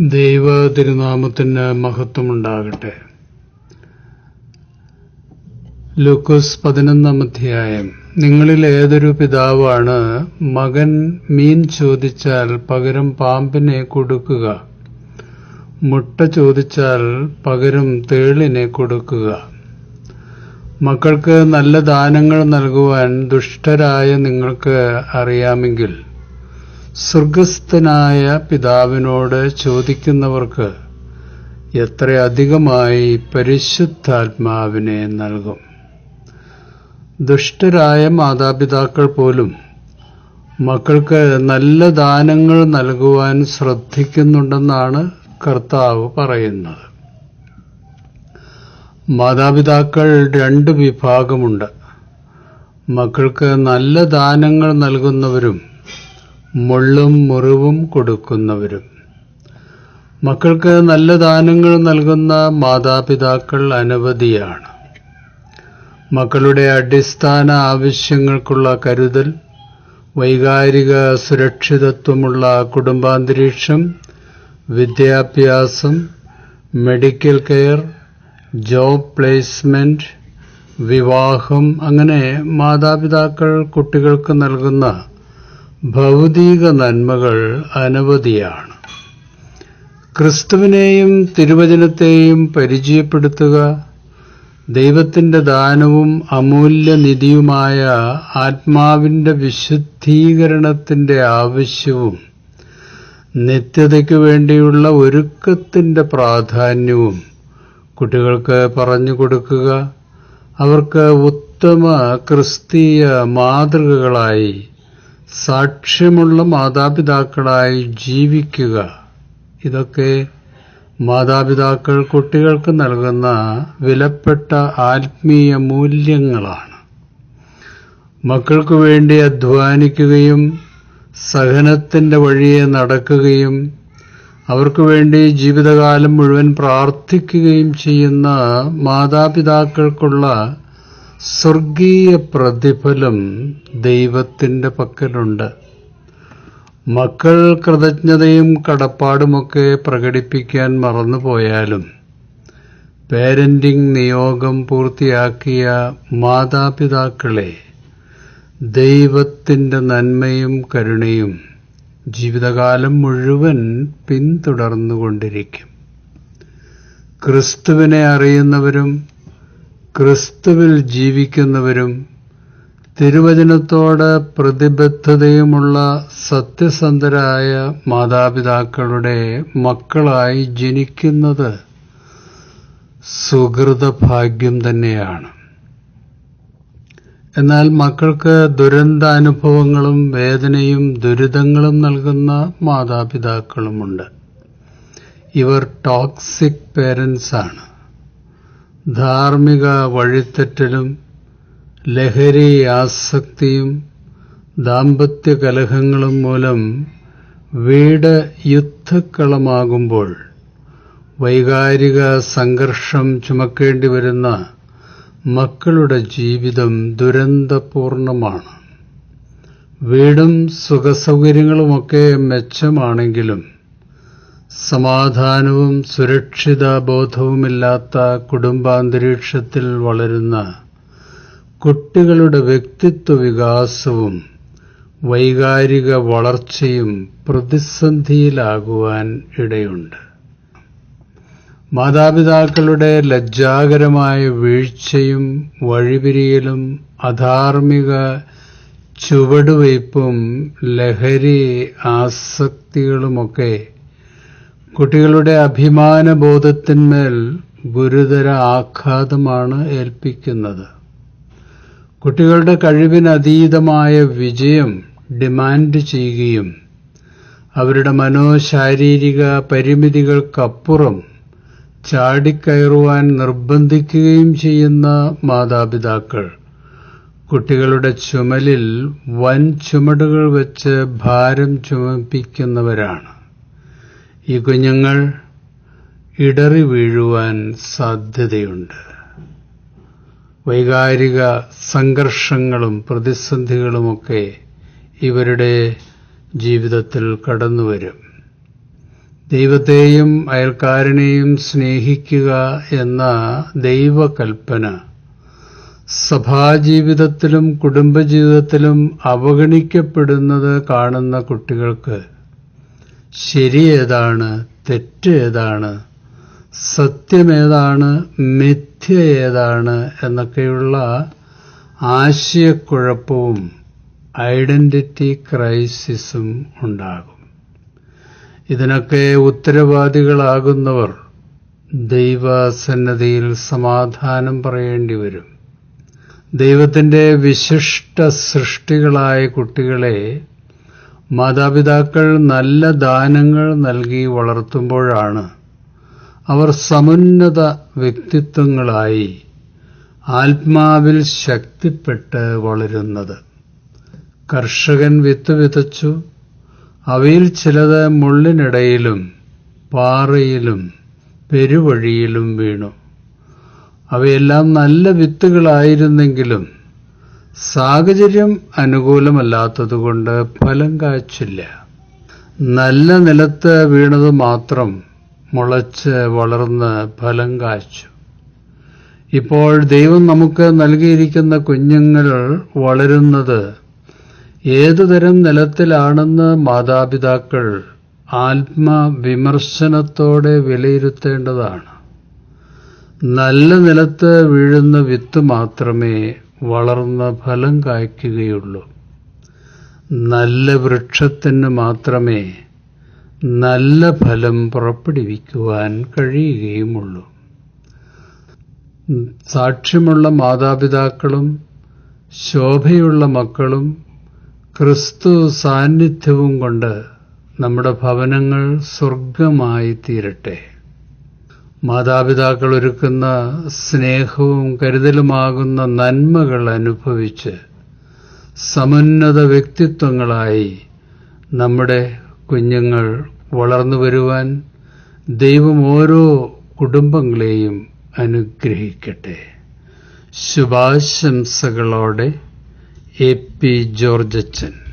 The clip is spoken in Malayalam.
ദൈവ തിരുനാമത്തിന് മഹത്വമുണ്ടാകട്ടെ. ലൂക്കോസ് പതിനൊന്നാം അധ്യായം. നിങ്ങളിൽ ഏതൊരു പിതാവാണ് മകൻ മീൻ ചോദിച്ചാൽ പകരം പാമ്പിനെ കൊടുക്കുക. മുട്ട ചോദിച്ചാൽ പകരം തേളിനെ കൊടുക്കുക. മക്കൾക്ക് നല്ല ദാനങ്ങൾ നൽകുവാൻ ദുഷ്ടരായ നിങ്ങൾക്ക് അറിയാമെങ്കിൽ സ്വർഗസ്ഥനായ പിതാവിനോട് ചോദിക്കുന്നവർക്ക് എത്രയധികമായി പരിശുദ്ധാത്മാവിനെ നൽകും? ദുഷ്ടരായ മാതാപിതാക്കൾ പോലും മക്കൾക്ക് നല്ല ദാനങ്ങൾ നൽകുവാൻ ശ്രദ്ധിക്കുന്നുണ്ടെന്നാണ് കർത്താവ് പറയുന്നത്. മാതാപിതാക്കൾ രണ്ട് വിഭാഗമുണ്ട്. മക്കൾക്ക് നല്ല ദാനങ്ങൾ നൽകുന്നവരും മുള്ളും മുറിവും കൊടുക്കുന്നവരും. മക്കൾക്ക് നല്ല ദാനങ്ങൾ നൽകുന്ന മാതാപിതാക്കൾ അനവധിയാണ്. മക്കളുടെ അടിസ്ഥാന ആവശ്യങ്ങൾക്കുള്ള കരുതൽ വൈകാരിക സുരക്ഷിതത്വമുള്ള കുടുംബാന്തരീക്ഷം വിദ്യാഭ്യാസം മെഡിക്കൽ കെയർ ജോബ് പ്ലേസ്മെന്റ് വിവാഹം അങ്ങനെ മാതാപിതാക്കൾ കുട്ടികൾക്ക് നൽകുന്ന ഭൗതിക നന്മകൾ അനവധിയാണ്. ക്രിസ്തുവിനെയും തിരുവചനത്തെയും പരിചയപ്പെടുത്തുക ദൈവത്തിന്റെ ദാനവും അമൂല്യനിധിയുമായ ആത്മാവിന്റെ വിശുദ്ധീകരണത്തിന്റെ ആവശ്യവും നിത്യതയ്ക്ക് വേണ്ടിയുള്ള ഒരുക്കത്തിന്റെ പ്രാധാന്യവും കുട്ടികൾക്ക് പറഞ്ഞു കൊടുക്കുക. അവർക്ക് ഉത്തമ ക്രിസ്തീയ മാതൃകകളായി സാക്ഷ്യമുള്ള മാതാപിതാക്കളായി ജീവിക്കുക. ഇതൊക്കെ മാതാപിതാക്കൾ കുട്ടികൾക്ക് നൽകുന്ന വിലപ്പെട്ട ആത്മീയ മൂല്യങ്ങളാണ്. മക്കൾക്ക് വേണ്ടി അധ്വാനിക്കുകയും സഹനത്തിന്റെ വഴിയെ നടക്കുകയും അവർക്ക് വേണ്ടി ജീവിതകാലം മുഴുവൻ പ്രാർത്ഥിക്കുകയും ചെയ്യുന്ന മാതാപിതാക്കൾക്കുള്ള സ്വർഗീയ പ്രതിഫലം ദൈവത്തിന്റെ പക്കലുണ്ട്. മക്കൾ കൃതജ്ഞതയും കടപ്പാടുമൊക്കെ പ്രകടിപ്പിക്കാൻ മറന്നുപോയാലും പേരന്റിംഗ് നിയോഗം പൂർത്തിയാക്കിയ മാതാപിതാക്കളെ ദൈവത്തിന്റെ നന്മയും കരുണയും ജീവിതകാലം മുഴുവൻ പിന്തുടർന്നുകൊണ്ടിരിക്കും. ക്രിസ്തുവിനെ അറിയുന്നവരും ക്രിസ്തുവിൽ ജീവിക്കുന്നവരും തിരുവചനത്തോട് പ്രതിബദ്ധതയുമുള്ള സത്യസന്ധരായ മാതാപിതാക്കളുടെ മക്കളായി ജനിക്കുന്നത് സുഹൃതഭാഗ്യം തന്നെയാണ്. എന്നാൽ മക്കൾക്ക് ദുരന്താനുഭവങ്ങളും വേദനയും ദുരിതങ്ങളും നൽകുന്ന മാതാപിതാക്കളുമുണ്ട്. ഇവർ ടോക്സിക് പേരൻസാണ്. ധാർമ്മിക വഴിത്തെറ്റലും ലഹരി ആസക്തിയും ദാമ്പത്യ കലഹങ്ങളും മൂലം വീട് യുദ്ധക്കളമാകുമ്പോൾ വൈകാരിക സംഘർഷം ചുമക്കേണ്ടി വരുന്ന മക്കളുടെ ജീവിതം ദുരന്തപൂർണമാണ്. വീടും സുഖസൗകര്യങ്ങളുമൊക്കെ മെച്ചമാണെങ്കിലും സമാധാനവും സുരക്ഷിത ബോധവുമില്ലാത്ത കുടുംബാന്തരീക്ഷത്തിൽ വളരുന്ന കുട്ടികളുടെ വ്യക്തിത്വ വികാസവും വൈകാരിക വളർച്ചയും പ്രതിസന്ധിയിലാകുവാൻ ഇടയുണ്ട്. മാതാപിതാക്കളുടെ ലജ്ജാകരമായ വീഴ്ചയും വഴിപിരിയലും അധാർമിക ചുവടുവയ്പും ലഹരി ആസക്തികളുമൊക്കെ കുട്ടികളുടെ അഭിമാന ബോധത്തിന്മേൽ ഗുരുതര ആഘാതമാണ് ഏൽപ്പിക്കുന്നത്. കുട്ടികളുടെ കഴിവിനതീതമായ വിജയം ഡിമാൻഡ് ചെയ്യുകയും അവരുടെ മനോശാരീരിക പരിമിതികൾക്കപ്പുറം ചാടിക്കയറുവാൻ നിർബന്ധിക്കുകയും ചെയ്യുന്ന മാതാപിതാക്കൾ കുട്ടികളുടെ ചുമലിൽ വൻ ചുമടുകൾ വെച്ച് ഭാരം ചുമപ്പിക്കുന്നവരാണ്. ഈ കുഞ്ഞുങ്ങൾ ഇടറി വീഴുവാൻ സാധ്യതയുണ്ട്. വൈകാരിക സംഘർഷങ്ങളും പ്രതിസന്ധികളുമൊക്കെ ഇവരുടെ ജീവിതത്തിൽ കടന്നുവരും. ദൈവത്തെയും അയൽക്കാരനെയും സ്നേഹിക്കുക എന്ന ദൈവകൽപ്പന സഭാജീവിതത്തിലും കുടുംബജീവിതത്തിലും അവഗണിക്കപ്പെടുന്നത് കാണുന്ന കുട്ടികൾക്ക് ശരി ഏതാണ് തെറ്റ് ഏതാണ് സത്യമേതാണ് മിഥ്യ ഏതാണ് എന്നൊക്കെയുള്ള ആശയക്കുഴപ്പവും ഐഡന്റിറ്റി ക്രൈസിസും ഉണ്ടാകും. ഇതിനൊക്കെ ഉത്തരവാദികളാകുന്നവർ ദൈവസന്നദ്ധിയിൽ സമാധാനം പറയേണ്ടി വരും. ദൈവത്തിന്റെ വിശിഷ്ട സൃഷ്ടികളായ കുട്ടികളെ മാതാപിതാക്കൾ നല്ല ദാനങ്ങൾ നൽകി വളർത്തുമ്പോഴാണ് അവർ സമുന്നത വ്യക്തിത്വങ്ങളായി ആത്മാവിൽ ശക്തിപ്പെട്ട് വളരുന്നത്. കർഷകൻ വിത്ത് വിതച്ചു. അവയിൽ ചിലത് മുള്ളിനിടയിലും പാറയിലും പെരുവഴിയിലും വീണു. അവയെല്ലാം നല്ല വിത്തുകളായിരുന്നെങ്കിലും സാഹചര്യം അനുകൂലമല്ലാത്തതുകൊണ്ട് ഫലം കാച്ചില്ല. നല്ല നിലത്ത് വീണത് മാത്രം മുളച്ച് വളർന്ന് ഫലം കാച്ചു. ഇപ്പോൾ ദൈവം നമുക്ക് നൽകിയിരിക്കുന്ന കുഞ്ഞുങ്ങൾ വളരുന്നത് ഏതുതരം നിലത്തിലാണെന്ന് മാതാപിതാക്കൾ ആത്മവിമർശനത്തോടെ വിലയിരുത്തേണ്ടതാണ്. നല്ല നിലത്ത് വീഴുന്ന വിത്ത് മാത്രമേ വളർന്ന് ഫലം കായ്ക്കുകയുള്ളൂ. നല്ല വൃക്ഷത്തിന് മാത്രമേ നല്ല ഫലം പുറപ്പെടുവിക്കുവാൻ കഴിയുകയുമുള്ളൂ. സാക്ഷ്യമുള്ള മാതാപിതാക്കളും ശോഭയുള്ള മക്കളും ക്രിസ്തു സാന്നിധ്യവും കൊണ്ട് നമ്മുടെ ഭവനങ്ങൾ സ്വർഗമായി തീരട്ടെ മാതാപിതാക്കൾ ഒരുക്കുന്ന സ്നേഹവും കരുതലുമാകുന്ന നന്മകൾ അനുഭവിച്ച് സമുന്നത വ്യക്തിത്വങ്ങളായി നമ്മുടെ കുഞ്ഞുങ്ങൾ വളർന്നു വരുവാൻ ദൈവം ഓരോ കുടുംബങ്ങളെയും അനുഗ്രഹിക്കട്ടെ. ശുഭാശംസകളോടെ എ പി ജോർജച്ചൻ.